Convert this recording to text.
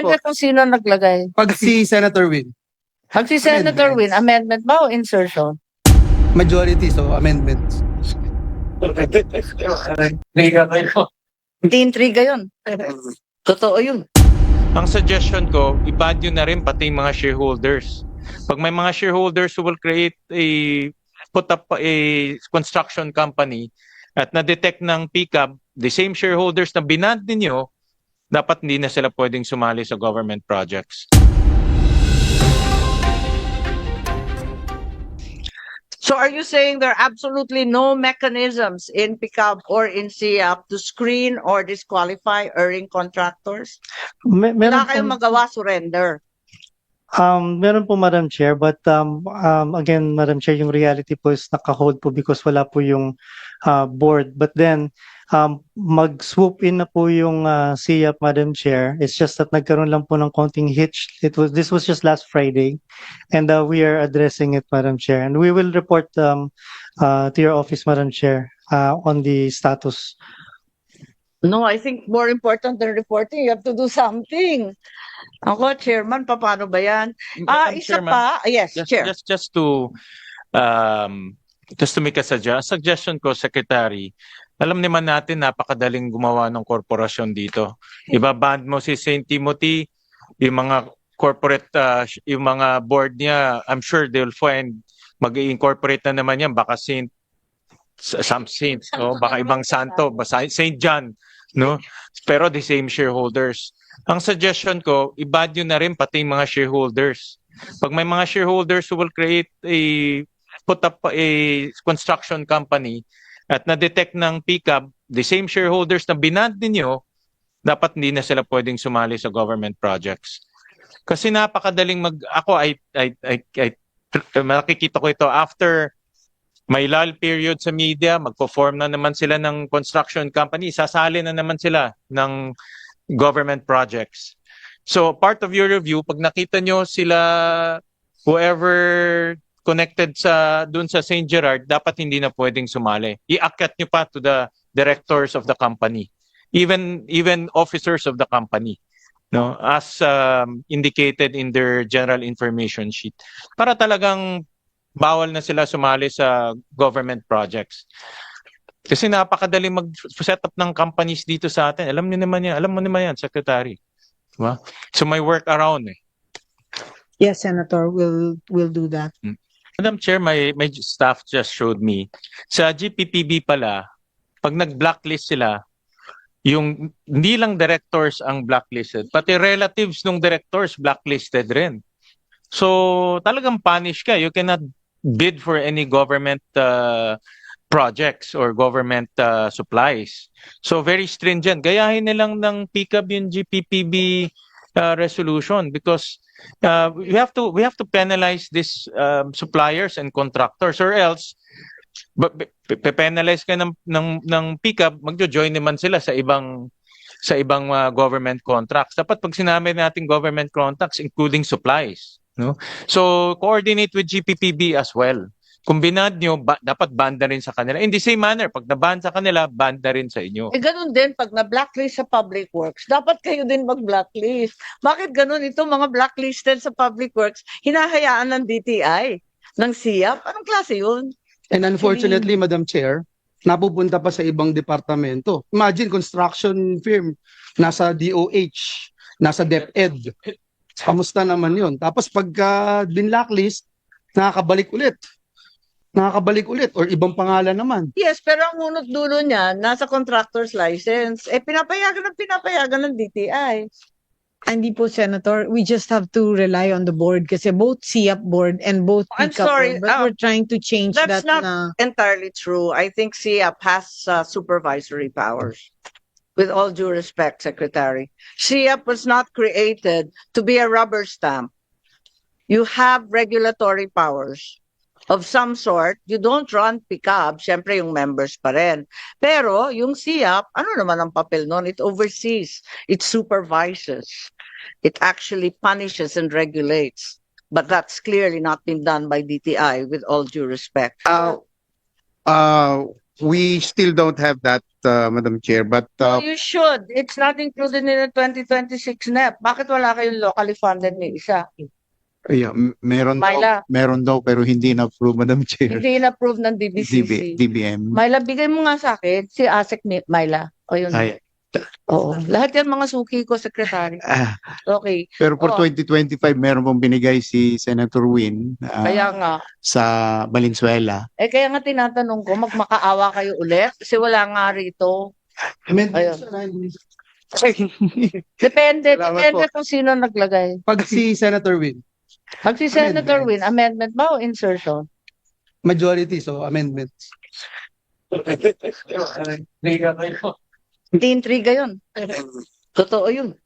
Depende kung sino naglagay. Pag si Senator Win, Pag si Senator Win, amendment ba o insertion? majority, so amendments. Di-intriga yun. Totoo yun. Ang suggestion ko, i-ban nyo na rin pati yung mga shareholders. Pag may mga shareholders who will create a put up a construction company at na-detect ng PCAB, the same shareholders na binand ninyo, dapat hindi na sila pwedeng sumali sa government projects. So are you saying there are absolutely no mechanisms in PICAP or in SIAP to screen or disqualify erring contractors? Me- meron Wala kayong magawa surrender. Um, meron po Madam Chair, but um, um, again, Madam Chair, yung reality po is naka-hold po because wala po yung uh, board. But then, um, mag-swoop in na po yung uh, SIAP, Madam Chair. It's just that nagkaroon lang po ng konting hitch. It was this was just last Friday, and uh, we are addressing it, Madam Chair, and we will report um, uh, to your office, Madam Chair, uh, on the status. No, I think more important than reporting, you have to do something. Ako, Chairman, paano ba yan? Ah, Madam isa Chairman, pa. Yes, just, Chair. just just to um just to make a suggestion, suggestion ko secretary alam naman natin napakadaling gumawa ng korporasyon dito ibaband mo si St. Timothy yung mga corporate uh, yung mga board niya I'm sure they'll find mag-incorporate na naman yan baka Saint s- some saints no baka ibang santo basta St. John no pero the same shareholders ang suggestion ko ibad nyo na rin pati yung mga shareholders pag may mga shareholders who will create a put up a construction company at na-detect ng PCAB, the same shareholders na binand ninyo, dapat hindi na sila pwedeng sumali sa government projects. Kasi napakadaling mag ako ay ay ay, ay nakikita ko ito after may lull period sa media, magpo-form na naman sila ng construction company, sasali na naman sila ng government projects. So part of your review, pag nakita nyo sila, whoever connected sa dun sa St. Gerard, dapat hindi na pwedeng sumali. Iakyat nyo pa to the directors of the company. Even even officers of the company. No, as um, indicated in their general information sheet. Para talagang bawal na sila sumali sa government projects. Kasi napakadali mag-set up ng companies dito sa atin. Alam niyo naman yan. Alam mo naman yan, Secretary. Diba? So may work around eh. Yes, Senator, we'll, we'll do that. Madam Chair, my, my staff just showed me. Sa GPPB pala, pag nag-blacklist sila, yung hindi lang directors ang blacklisted, pati relatives ng directors blacklisted rin. So talagang punish ka. You cannot bid for any government uh, projects or government uh, supplies. So very stringent. Gayahin nilang ng PCAB yung GPPB uh, resolution because uh, we have to we have to penalize these um, suppliers and contractors or else but penalize ka ng ng ng pickup magjo-join naman sila sa ibang sa ibang uh, government contracts dapat pag sinabi natin government contracts including supplies no so coordinate with GPPB as well kung binad nyo ba, dapat banda rin sa kanila in the same manner pag naban sa kanila banda rin sa inyo Eh, ganun din, pag na-blacklist sa public works, dapat kayo din mag-blacklist. Bakit ganun ito, mga blacklisted sa public works, hinahayaan ng DTI, ng SIAP? Anong klase yun? And unfortunately, Madam Chair, napupunta pa sa ibang departamento. Imagine, construction firm, nasa DOH, nasa DepEd. Kamusta naman yun? Tapos pagka binlacklist, nakakabalik ulit. Nakakabalik ulit or ibang pangalan naman. Yes, pero ang unot dulo niya, nasa contractor's license. Eh, pinapayagan ng pinapayagan ng DTI. Hindi po, Senator. We just have to rely on the board kasi both SIAP board and both I'm PICA sorry, board, but uh, we're trying to change that's that not- na Entirely true. I think SIAP has uh, supervisory powers. With all due respect, Secretary. SIAP was not created to be a rubber stamp. You have regulatory powers of some sort. You don't run PICAB, syempre yung members pa rin. Pero yung SIAP, ano naman ang papel nun? It oversees, it supervises, it actually punishes and regulates. But that's clearly not been done by DTI with all due respect. Uh, uh, we still don't have that, uh, Madam Chair, but, uh, you should. It's not included in the 2026 NEP. Bakit wala kayong locally funded ni isa? yeah, m- meron daw, Myla. meron daw pero hindi na-approve, Madam Chair. Hindi in-approve ng DB, DBCC. DBM. Myla, bigay mo nga sa akin si ASEC ni Myla. O yun. Ay, Oo. Lahat yan mga suki ko, secretary. ah, Okay. pero for Oo. 2025, meron pong binigay si Senator Win ah, Kaya nga. sa Valenzuela. Eh kaya nga tinatanong ko, magmakaawa kayo ulit? Kasi wala nga rito. Depende, Salamat depende kung sino naglagay. Pag si Senator Win, Pag si Senator Win, amendment ba o insertion? majority, so amendments. Hindi intriga yun. Totoo yun.